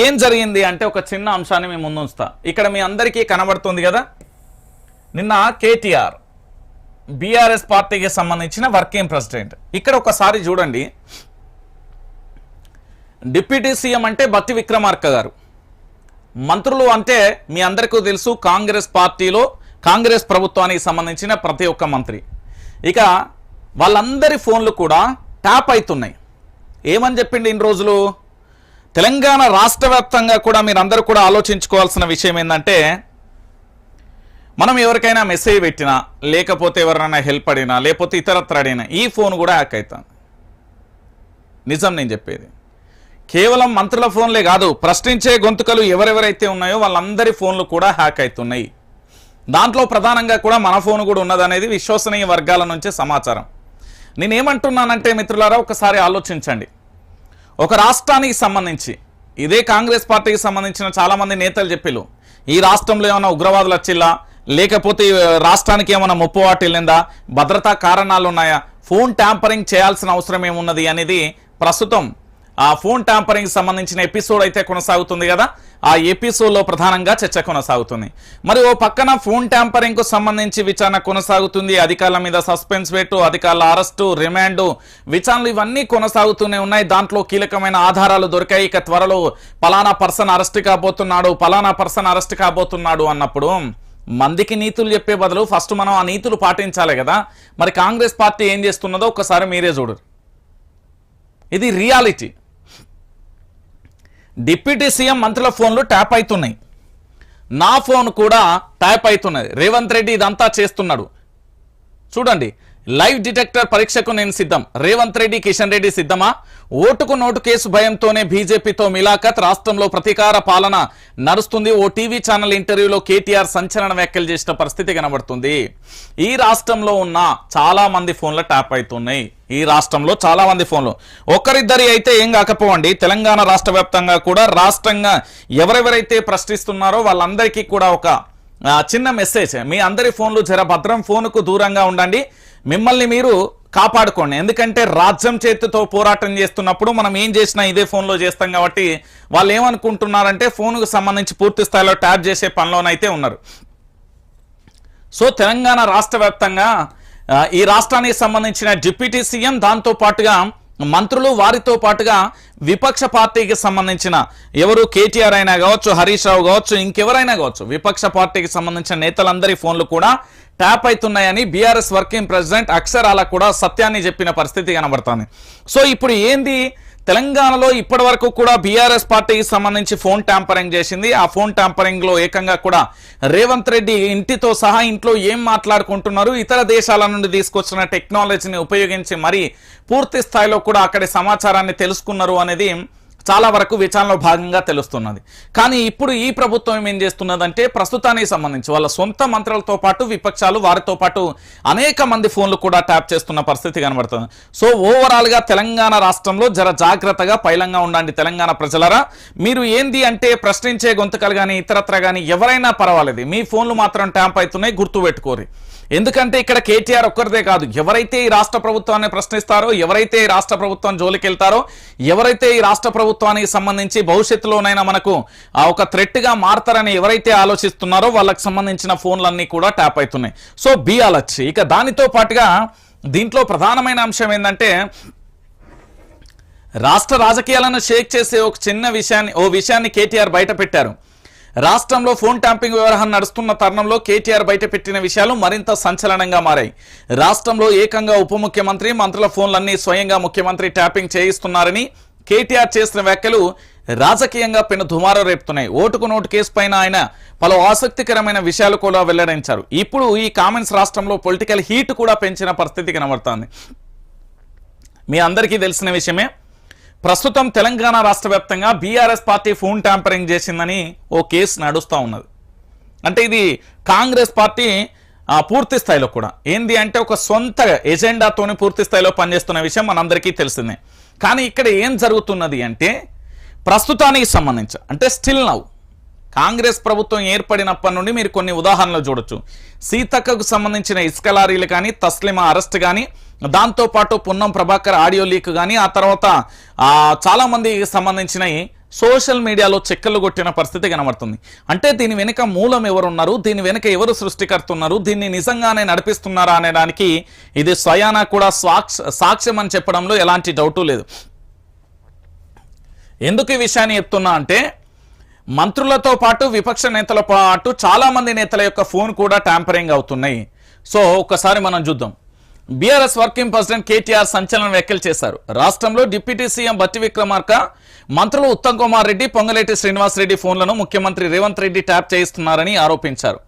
ఏం జరిగింది అంటే ఒక చిన్న అంశాన్ని మేము ముందుంచుతా. ఇక్కడ మీ అందరికీ కనబడుతుంది కదా? నిన్న కేటీఆర్ బీఆర్ఎస్ పార్టీకి సంబంధించిన వర్కింగ్ ప్రెసిడెంట్. ఇక్కడ ఒకసారి చూడండి. డిప్యూటీ సీఎం అంటే బత్తి విక్రమార్క గారు. మంత్రులు అంటే మీ అందరికీ తెలుసు కాంగ్రెస్ పార్టీలో కాంగ్రెస్ ప్రభుత్వానికి సంబంధించిన ప్రతి ఒక్క మంత్రి. ఇక వాళ్ళందరి ఫోన్లు కూడా ట్యాప్ అవుతున్నాయి. ఏమని చెప్పిండి ఇన్ని రోజులు? తెలంగాణ రాష్ట్ర వ్యాప్తంగా కూడా మీరందరూ కూడా ఆలోచించుకోవాల్సిన విషయం ఏంటంటే మనం ఎవరికైనా మెసేజ్ పెట్టినా లేకపోతే ఎవరైనా హెల్ప్ అడిగినా లేకపోతే ఇతరత్ర అడిగినా ఈ ఫోన్ కూడా హ్యాక్ అవుతుంది. నిజం నేను చెప్పేది. కేవలం మంత్రుల ఫోన్లే కాదు ప్రశ్నించే గొంతుకలు ఎవరెవరైతే ఉన్నాయో వాళ్ళందరి ఫోన్లు కూడా హ్యాక్ అవుతున్నాయి. దాంట్లో ప్రధానంగా కూడా మన ఫోన్ కూడా ఉన్నదనేది విశ్వసనీయ వర్గాల నుంచే సమాచారం. నేనేమంటున్నానంటే మిత్రులారా ఒకసారి ఆలోచించండి. ఒక రాష్ట్రానికి సంబంధించి ఇదే కాంగ్రెస్ పార్టీకి సంబంధించిన చాలామంది నేతలు చెప్పిళ్ళు ఈ రాష్ట్రంలో ఏమైనా ఉగ్రవాదులు వచ్చిల్లా? లేకపోతే రాష్ట్రానికి ఏమైనా ముప్పు వాటిల్లిందా? భద్రతా కారణాలు ఉన్నాయా ఫోన్ ట్యాంపరింగ్ చేయాల్సిన అవసరం ఏమున్నది అనేది ప్రస్తుతం ఆ ఫోన్ ట్యాంపరింగ్ సంబంధించిన ఎపిసోడ్ అయితే కొనసాగుతుంది కదా? ఆ ఎపిసోడ్లో ప్రధానంగా చర్చ కొనసాగుతుంది. మరి ఓ పక్కన ఫోన్ ట్యాంపరింగ్కు సంబంధించి విచారణ కొనసాగుతుంది. అధికారుల మీద సస్పెన్స్ పెట్టు అధికారుల అరెస్టు రిమాండ్ విచారణలు ఇవన్నీ కొనసాగుతూనే ఉన్నాయి. దాంట్లో కీలకమైన ఆధారాలు దొరికాయి. ఇక త్వరలో పలానా పర్సన్ అరెస్ట్ కాబోతున్నాడు పలానా పర్సన్ అరెస్ట్ కాబోతున్నాడు అన్నప్పుడు మందికి నీతులు చెప్పే బదులు ఫస్ట్ మనం ఆ నీతులు పాటించాలి కదా? మరి కాంగ్రెస్ పార్టీ ఏం చేస్తున్నదో ఒక్కసారి మీరే చూడరు ఇది రియాలిటీ. డిప్యూటీ సీఎం మంత్రుల ఫోన్లు ట్యాప్ అవుతున్నాయి నా ఫోన్ కూడా ట్యాప్ అవుతున్నది రేవంత్ రెడ్డి ఇదంతా చేస్తున్నాడు. చూడండి లైవ్ డిటెక్టర్ పరీక్షకు నేను సిద్ధం. రేవంత్ రెడ్డి కిషన్ రెడ్డి సిద్ధమా? ఓటుకు నోటు కేసు భయంతోనే బీజేపీతో మిలాఖత్ రాష్ట్రంలో ప్రతీకార పాలన నడుస్తుంది. ఓ టీవీ ఛానల్ ఇంటర్వ్యూలో కేటీఆర్ సంచలన వ్యాఖ్యలు చేసిన పరిస్థితి కనబడుతుంది. ఈ రాష్ట్రంలో ఉన్న చాలా మంది ఫోన్లు ట్యాప్ అవుతున్నాయి ఈ రాష్ట్రంలో చాలా మంది ఫోన్లు. ఒక్కరిద్దరి అయితే ఏం కాకపోవండి. తెలంగాణ రాష్ట్ర వ్యాప్తంగా కూడా రాష్ట్రంగా ఎవరెవరైతే ప్రశ్నిస్తున్నారో వాళ్ళందరికీ కూడా ఒక చిన్న మెసేజ్ మీ అందరి ఫోన్లు జర భద్రం ఫోన్కు దూరంగా ఉండండి. మిమ్మల్ని మీరు కాపాడుకోండి. ఎందుకంటే రాజ్యం చేతితో పోరాటం చేస్తున్నప్పుడు మనం ఏం చేసినా ఇదే ఫోన్లో చేస్తాం కాబట్టి వాళ్ళు ఏమనుకుంటున్నారంటే ఫోన్కు సంబంధించి పూర్తి స్థాయిలో ట్యాప్ చేసే పనిలోనైతే ఉన్నారు. సో తెలంగాణ రాష్ట్ర ఈ రాష్ట్రానికి సంబంధించిన డిప్యూటీ సీఎం దాంతో పాటుగా మంత్రులు వారితో పాటుగా విపక్ష పార్టీకి సంబంధించిన ఎవరు కేటీఆర్ అయినా కావచ్చు హరీష్ రావు కావచ్చు ఇంకెవరైనా కావచ్చు విపక్ష పార్టీకి సంబంధించిన నేతలందరి ఫోన్లు కూడా ట్యాప్ అవుతున్నాయని బీఆర్ఎస్ వర్కింగ్ ప్రెసిడెంట్ అక్షరాల కూడా సత్యాన్ని చెప్పిన పరిస్థితి కనబడుతుంది. సో ఇప్పుడు ఏంది? తెలంగాణలో ఇప్పటి వరకు కూడా బీఆర్ఎస్ పార్టీకి సంబంధించి ఫోన్ ట్యాంపరింగ్ చేసింది. ఆ ఫోన్ ట్యాంపరింగ్లో ఏకంగా కూడా రేవంత్ రెడ్డి ఇంటితో సహా ఇంట్లో ఏం మాట్లాడుకుంటున్నారు? ఇతర దేశాల నుండి తీసుకొచ్చిన టెక్నాలజీని ఉపయోగించి మరి పూర్తి స్థాయిలో కూడా అక్కడి సమాచారాన్ని తెలుసుకున్నారు అనేది చాలా వరకు విచారణలో భాగంగా తెలుస్తున్నది. కానీ ఇప్పుడు ఈ ప్రభుత్వం ఏం చేస్తున్నదంటే ప్రస్తుతానికి సంబంధించి వాళ్ళ సొంత మంత్రులతో పాటు విపక్షాలు వారితో పాటు అనేక మంది ఫోన్లు కూడా ట్యాప్ చేస్తున్న పరిస్థితి కనబడుతుంది. సో ఓవరాల్గా తెలంగాణ రాష్ట్రంలో జర జాగ్రత్తగా పైలంగా ఉండండి తెలంగాణ ప్రజలరా. మీరు ఏంది అంటే ప్రశ్నించే గొంతుకలు కానీ ఇతరత్ర కానీ ఎవరైనా పర్వాలేదు. మీ ఫోన్లు మాత్రం ట్యాంప్ అవుతున్నాయి గుర్తు పెట్టుకోరి ఎందుకంటే ఇక్కడ కేటీఆర్ ఒక్కరిదే కాదు. ఎవరైతే ఈ రాష్ట్ర ప్రభుత్వాన్ని ప్రశ్నిస్తారో ఎవరైతే ఈ రాష్ట్ర ప్రభుత్వం జోలికి వెళ్తారో ఎవరైతే ఈ రాష్ట్ర ప్రభుత్వానికి సంబంధించి భవిష్యత్తులోనైనా మనకు ఆ ఒక థ్రెట్గా మారతారని ఎవరైతే ఆలోచిస్తున్నారో వాళ్ళకి సంబంధించిన ఫోన్లన్నీ కూడా ట్యాప్ అవుతున్నాయి సో బి అలర్చి ఇక దానితో పాటుగా దీంట్లో ప్రధానమైన అంశం ఏంటంటే రాష్ట్ర రాజకీయాలను షేక్ చేసే ఒక చిన్న విషయాన్ని ఓ విషయాన్ని కేటీఆర్ బయట పెట్టారు. రాష్ట్రంలో ఫోన్ ట్యాంపింగ్ వ్యవహారం నడుస్తున్న తరుణంలో కేటీఆర్ బయటపెట్టిన విషయాలు మరింత సంచలనంగా మారాయి. రాష్ట్రంలో ఏకంగా ఉప ముఖ్యమంత్రి మంత్రుల ఫోన్లన్నీ స్వయంగా ముఖ్యమంత్రి ట్యాపింగ్ చేయిస్తున్నారని కేటీఆర్ చేసిన వ్యాఖ్యలు రాజకీయంగా పెను దుమారం రేపుతున్నాయి. ఓటుకు నోటు కేసు పైన ఆయన పలు ఆసక్తికరమైన విషయాలు కూడా వెల్లడించారు. ఇప్పుడు ఈ కామెంట్స్ రాష్ట్రంలో పొలిటికల్ హీట్ కూడా పెంచిన పరిస్థితి కనబడుతోంది మీ అందరికీ తెలిసిన విషయమే. ప్రస్తుతం తెలంగాణ రాష్ట్ర వ్యాప్తంగా బీఆర్ఎస్ పార్టీ ఫోన్ ట్యాంపరింగ్ చేసిందని ఓ కేసు నడుస్తూ ఉన్నది. అంటే ఇది కాంగ్రెస్ పార్టీ పూర్తి స్థాయిలో కూడా. ఏంది అంటే ఒక సొంత ఎజెండాతోని పూర్తి స్థాయిలో పనిచేస్తున్న విషయం మనందరికీ తెలిసిందే. కానీ ఇక్కడ ఏం జరుగుతున్నది అంటే ప్రస్తుతానికి సంబంధించి అంటే స్టిల్ నౌ కాంగ్రెస్ ప్రభుత్వం ఏర్పడినప్పటి నుండి మీరు కొన్ని ఉదాహరణలు చూడొచ్చు. సీతక్కకు సంబంధించిన ఇసుక లారీలు కానీ తస్లిమా అరెస్ట్ కానీ దాంతోపాటు పున్నం ప్రభాకర్ ఆడియో లీక్ కానీ ఆ తర్వాత చాలామందికి సంబంధించినవి సోషల్ మీడియాలో చెక్కలు కొట్టిన పరిస్థితి కనబడుతుంది. అంటే దీని వెనుక మూలం ఎవరున్నారు? దీని వెనుక ఎవరు సృష్టికర్తున్నారు? దీన్ని నిజంగానే నడిపిస్తున్నారా అనే దానికి ఇది స్వయానా కూడా సాక్ష సాక్ష్యం అని చెప్పడంలో ఎలాంటి డౌటు లేదు. ఎందుకు ఈ విషయాన్ని చెప్తున్నా అంటే మంత్రులతో పాటు విపక్ష నేతల పాటు చాలామంది నేతల యొక్క ఫోన్ కూడా ట్యాంపరింగ్ అవుతున్నాయి. సో ఒక్కసారి మనం చూద్దాం. బీఆర్ఎస్ వర్కింగ్ ప్రెసిడెంట్ కేటీఆర్ సంచలన వ్యాఖ్యలు చేశారు. రాష్ట్రంలో డిప్యూటీ సీఎం బట్టి విక్రమార్క మంత్రులు ఉత్తమ్ కుమార్ రెడ్డి పొంగలేటి శ్రీనివాస్ రెడ్డి ఫోన్లను ముఖ్యమంత్రి రేవంత్ రెడ్డి ట్యాప్ చేయిస్తున్నారని ఆరోపించారు.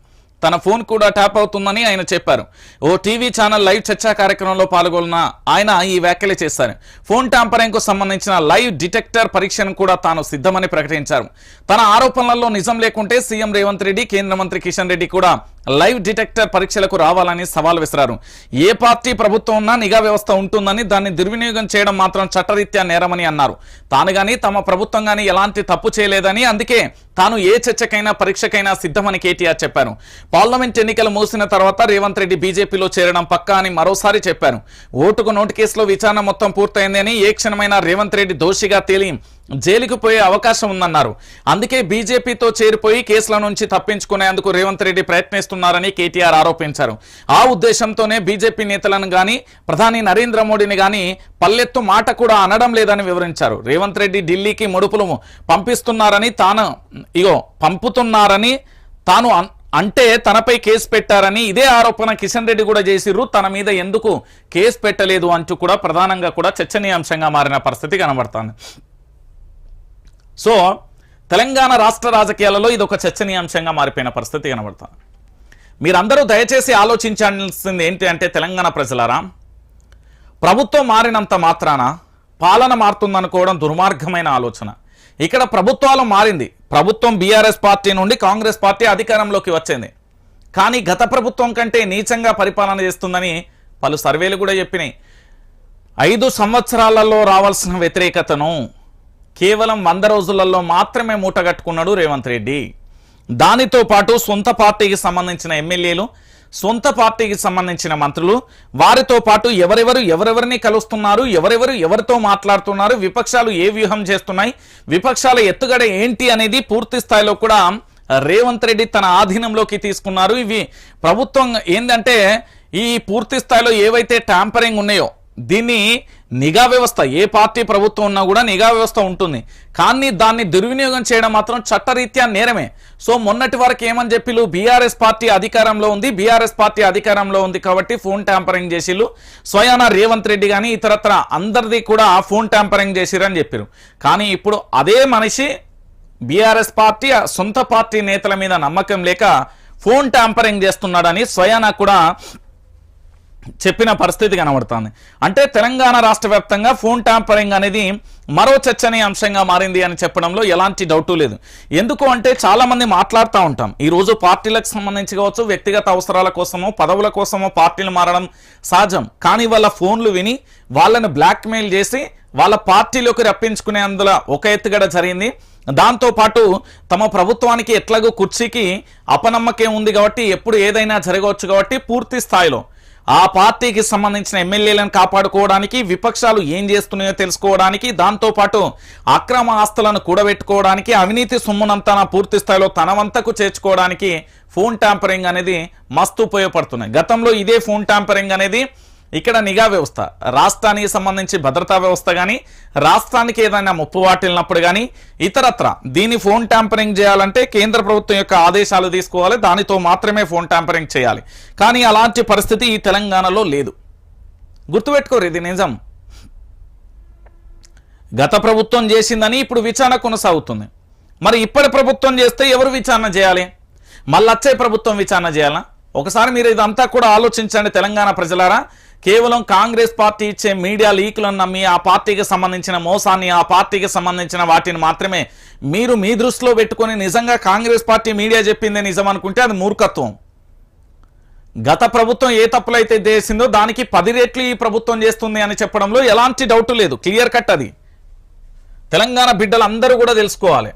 తన ఫోన్ కూడా ట్యాప్ అవుతుందని ఆయన చెప్పారు. ఓ టీవీ ఛానల్ లైవ్ చర్చా కార్యక్రమంలో పాల్గొన్న ఆయన ఈ వ్యాఖ్యలు చేశారు. ఫోన్ ట్యాంపరింగ్కు సంబంధించిన లైవ్ డిటెక్టర్ పరీక్షను కూడా తాను సిద్ధమని ప్రకటించారు. తన ఆరోపణలలో నిజం లేకుంటే సీఎం రేవంత్ రెడ్డి కేంద్ర మంత్రి కిషన్ రెడ్డి కూడా లైవ్ డిటెక్టర్ పరీక్షలకు రావాలని సవాల్ విసిరారు. ఏ పార్టీ ప్రభుత్వం ఉన్నా నిఘా వ్యవస్థ ఉంటుందని దాన్ని దుర్వినియోగం చేయడం మాత్రం చట్టరీత్యా నేరమని అన్నారు. తాను గాని తమ ప్రభుత్వం గాని ఎలాంటి తప్పు చేయలేదని అందుకే తాను ఏ చర్చకైనా పరీక్షకైనా సిద్ధమని కేటీఆర్ చెప్పారు. పార్లమెంట్ ఎన్నికలు మూసిన తర్వాత రేవంత్ రెడ్డి బీజేపీలో చేరడం పక్కా అని మరోసారి చెప్పారు. ఓటుకు నోటు కేసులో విచారణ మొత్తం పూర్తయిందని ఏ క్షణమైనా రేవంత్ రెడ్డి దోషిగా తేలి జైలుకు పోయే అవకాశం ఉందన్నారు. అందుకే బీజేపీతో చేరిపోయి కేసుల నుంచి తప్పించుకునేందుకు రేవంత్ రెడ్డి ప్రయత్నిస్తున్నారని కేటీఆర్ ఆరోపించారు. ఆ ఉద్దేశంతోనే బీజేపీ నేతలను గాని ప్రధాని నరేంద్ర మోడీని గాని పల్లెత్తు మాట కూడా అనడం లేదని వివరించారు. రేవంత్ రెడ్డి ఢిల్లీకి ముడుపులు పంపిస్తున్నారని తాను ఇగో పంపుతున్నారని తాను అంటే తనపై కేసు పెట్టారని ఇదే ఆరోపణ కిషన్ రెడ్డి కూడా చేసిర్రు. తన మీద ఎందుకు కేసు పెట్టలేదు అంటూ కూడా ప్రధానంగా కూడా చర్చనీయాంశంగా మారిన పరిస్థితి కనబడుతోంది. సో తెలంగాణ రాష్ట్ర రాజకీయాలలో ఇది ఒక చర్చనీయాంశంగా మారిపోయిన పరిస్థితి కనబడుతుంది. మీరందరూ దయచేసి ఆలోచించాల్సింది ఏంటి అంటే తెలంగాణ ప్రజలారా ప్రభుత్వం మారినంత మాత్రాన పాలన మారుతుందనుకోవడం దుర్మార్గమైన ఆలోచన. ఇక్కడ ప్రభుత్వాలు మారింది. ప్రభుత్వం బీఆర్ఎస్ పార్టీ నుండి కాంగ్రెస్ పార్టీ అధికారంలోకి వచ్చింది. కానీ గత ప్రభుత్వం కంటే నీచంగా పరిపాలన చేస్తుందని పలు సర్వేలు కూడా చెప్పినాయి. ఐదు సంవత్సరాలలో రావాల్సిన వ్యతిరేకతను కేవలం వంద రోజులలో మాత్రమే మూటగట్టుకున్నాడు రేవంత్ రెడ్డి. దానితో పాటు సొంత పార్టీకి సంబంధించిన ఎమ్మెల్యేలు సొంత పార్టీకి సంబంధించిన మంత్రులు వారితో పాటు ఎవరెవరు ఎవరెవరిని కలుస్తున్నారు ఎవరెవరు ఎవరితో మాట్లాడుతున్నారు విపక్షాలు ఏ వ్యూహం చేస్తున్నాయి విపక్షాల ఎత్తుగడ ఏంటి అనేది పూర్తి స్థాయిలో కూడా రేవంత్ రెడ్డి తన ఆధీనంలోకి తీసుకున్నారు. ఇవి ప్రభుత్వం ఏంటంటే ఈ పూర్తి స్థాయిలో ఏవైతే ట్యాంపరింగ్ ఉన్నాయో దీన్ని నిఘా వ్యవస్థ ఏ పార్టీ ప్రభుత్వం ఉన్నా కూడా నిఘా వ్యవస్థ ఉంటుంది. కానీ దాన్ని దుర్వినియోగం చేయడం మాత్రం చట్టరీత్యా నేరమే. సో మొన్నటి వరకు ఏమని చెప్పిలు బీఆర్ఎస్ పార్టీ అధికారంలో ఉంది బీఆర్ఎస్ పార్టీ అధికారంలో ఉంది కాబట్టి ఫోన్ ట్యాంపరింగ్ చేసిళ్ళు. స్వయాన రేవంత్ రెడ్డి కానీ ఇతరత్ర అందరిది కూడా ఫోన్ ట్యాంపరింగ్ చేసిరని చెప్పారు. కానీ ఇప్పుడు అదే మనిషి బీఆర్ఎస్ పార్టీ సొంత పార్టీ నేతల మీద నమ్మకం లేక ఫోన్ ట్యాంపరింగ్ చేస్తున్నాడని స్వయాన కూడా చెప్పిన పరిస్థితి కనబడుతుంది. అంటే తెలంగాణ రాష్ట్ర వ్యాప్తంగా ఫోన్ ట్యాంపరింగ్ అనేది మరో చర్చనీయాంశంగా మారింది అని చెప్పడంలో ఎలాంటి డౌటు లేదు. ఎందుకు అంటే చాలామంది మాట్లాడుతూ ఉంటాం. ఈ రోజు పార్టీలకు సంబంధించి కావచ్చు వ్యక్తిగత అవసరాల కోసమో పదవుల కోసమో పార్టీలు మారడం సహజం. కానీ వాళ్ళ ఫోన్లు విని వాళ్ళని బ్లాక్మెయిల్ చేసి వాళ్ళ పార్టీలోకి రప్పించుకునే అందులో ఒక ఎత్తుగడ జరిగింది. దాంతోపాటు తమ ప్రభుత్వానికి ఎట్లాగో కుర్చీకి అపనమ్మకం ఉంది కాబట్టి ఎప్పుడు ఏదైనా జరగవచ్చు కాబట్టి పూర్తి స్థాయిలో ఆ పార్టీకి సంబంధించిన ఎమ్మెల్యేలను కాపాడుకోవడానికి విపక్షాలు ఏం చేస్తున్నాయో తెలుసుకోవడానికి దాంతోపాటు అక్రమ ఆస్తులను కూడబెట్టుకోవడానికి అవినీతి సొమ్మునంతా పూర్తి స్థాయిలో తన వంతకు చేర్చుకోవడానికి ఫోన్ ట్యాంపరింగ్ అనేది మస్తు ఉపయోగపడుతున్నాయి. గతంలో ఇదే ఫోన్ ట్యాంపరింగ్ అనేది ఇక్కడ నిఘా వ్యవస్థ. రాష్ట్రానికి సంబంధించి భద్రతా వ్యవస్థ కానీ రాష్ట్రానికి ఏదైనా ముప్పు వాటిల్లినప్పుడు కానీ ఇతరత్ర దీని ఫోన్ ట్యాంపరింగ్ చేయాలంటే కేంద్ర ప్రభుత్వం యొక్క ఆదేశాలు తీసుకోవాలి. దానితో మాత్రమే ఫోన్ ట్యాంపరింగ్ చేయాలి. కానీ అలాంటి పరిస్థితి ఈ తెలంగాణలో లేదు. గుర్తుపెట్టుకోరు ఇది నిజం. గత ప్రభుత్వం చేసిందని ఇప్పుడు విచారణ కొనసాగుతుంది. మరి ఇప్పటి ప్రభుత్వం చేస్తే ఎవరు విచారణ చేయాలి? మళ్ళీ వచ్చే ప్రభుత్వం విచారణ చేయాలా? ఒకసారి మీరు ఇదంతా కూడా ఆలోచించండి తెలంగాణ ప్రజలారా. కేవలం కాంగ్రెస్ పార్టీ ఇచ్చే మీడియా లీకులను నమ్మి ఆ పార్టీకి సంబంధించిన మోసాన్ని ఆ పార్టీకి సంబంధించిన వాటిని మాత్రమే మీరు మీ దృష్టిలో పెట్టుకొని నిజంగా కాంగ్రెస్ పార్టీ మీడియా చెప్పిందే నిజం అనుకుంటే అది మూర్ఖత్వం. గత ప్రభుత్వం ఏ తప్పులైతే చేసిందో దానికి పది రెట్లు ఈ ప్రభుత్వం చేస్తుంది అని చెప్పడంలో ఎలాంటి డౌట్ లేదు. క్లియర్ కట్ అది. తెలంగాణ బిడ్డలు అందరూ కూడా తెలుసుకోవాలి.